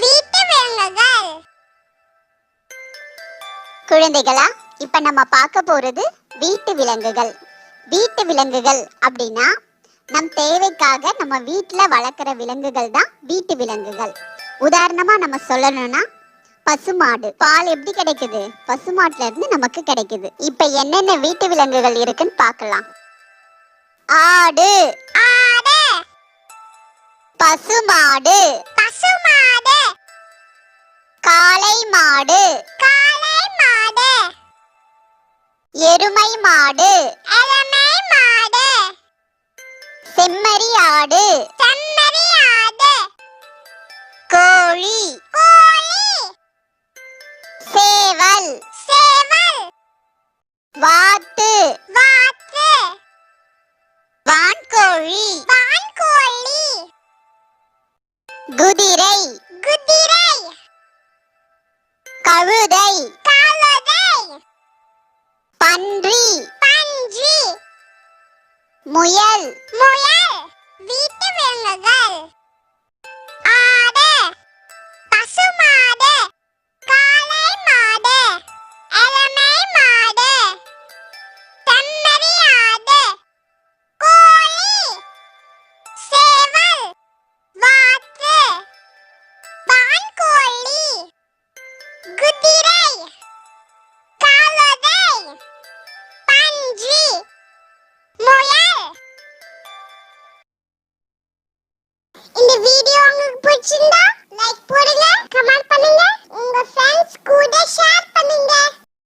வீட்டு விலங்குகள். குழந்தைகளா இப்ப நம்ம பார்க்க போறது வீட்டு விலங்குகள். வீட்டு விலங்குகள் அப்படின்னா நம் தேவைக்காக நம்ம வீட்டில் வளர்க்குற விலங்குகள் தான் வீட்டு விலங்குகள். உதாரணமா நம்ம சொல்லணும்னா பசுமாடு. பால் எப்படி கிடைக்குது? பசுமாட்டுல இருந்து நமக்கு கிடைக்குது. இப்ப என்னென்ன வீட்டு விலங்குகள் இருக்குன்னு பார்க்கலாம். ஆடு. பசுமாடு. மாடு. காளை மாடு எருமை மாடு. எருமை மாடு செம்மறி ஆடு. செம்மறி ஆடு கோழி. கோழி சேவல். சேவல் வாத்து. வாத்து வான்கோழி. வான்கோழி குதிரை குதிரை. கழுதை கழுதை பன்றி. பன்றி. முயல். முயல்.